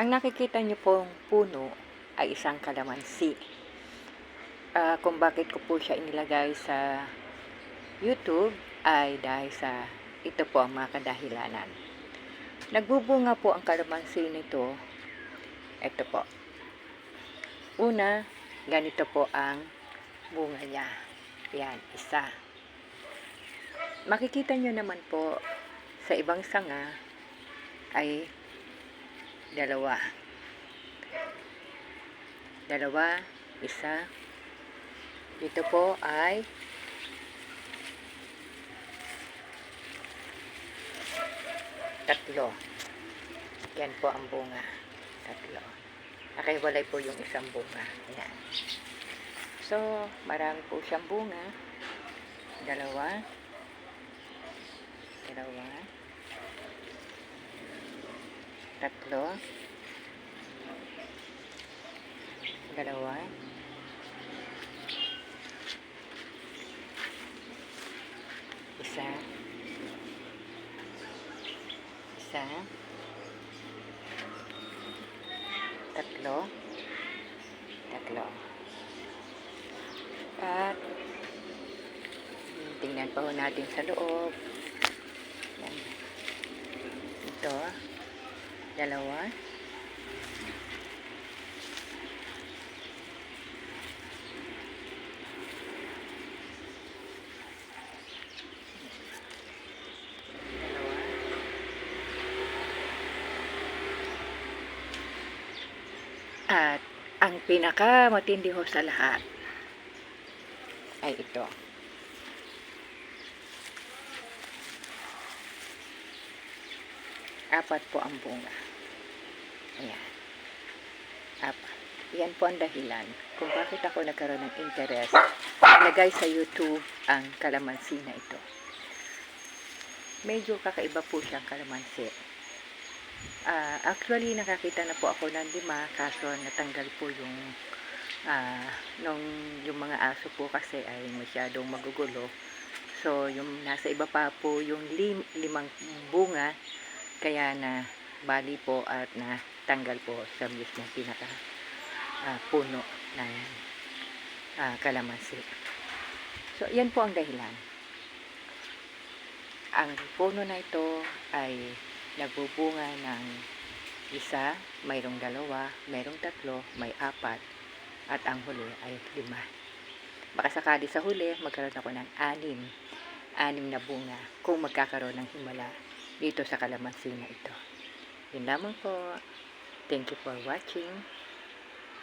Ang nakikita niyo pong puno ay isang kalamansi. Ah, kung bakit ko po siya inilagay sa YouTube ay dahil sa ito po ang mga kadahilanan. Nagbubunga po ang kalamansi nito. Ito po. Una, ganito po ang bunga niya. Yan, isa. Makikita nyo naman po sa ibang sanga ay dalawa. Dalawa, isa. Dito po ay tatlo. Yan po ang bunga. Tatlo. Nakiwalay po yung isang bunga. Yan. So, marami po siyang bunga. Dalawa. Dalawa. Tatlo. Dalawa. Isa. Isa. Tatlo. Tatlo. At tingnan pa ho natin sa loob. Yan. Ito. Dalawa. At ang pinaka matindi ho sa lahat ay ito. Apat po ang bunga. Ayan. Apat. Yan po ang dahilan kung bakit ako nagkaroon ng interest lagay sa YouTube ang kalamansi na ito. Medyo kakaiba po siyang kalamansi. Ah, actually, nakakita na po ako ng lima kaso natanggal po yung ah, nung yung mga aso po kasi ay masyadong magugulo. So, yung nasa iba pa po yung lim, limang bunga kaya na bali po at natanggal po sa mismo pinaka ah, puno ng ah, kalamansi. So, yan po ang dahilan. Ang puno na ito ay nagbubunga ng isa, mayroong dalawa, mayroong tatlo, may apat, at ang huli ay lima. Baka sakali sa huli, magkaroon ako ng anim, anim na bunga kung magkakaroon ng himala dito sa kalamansi na ito. Yun lamang po. Thank you for watching.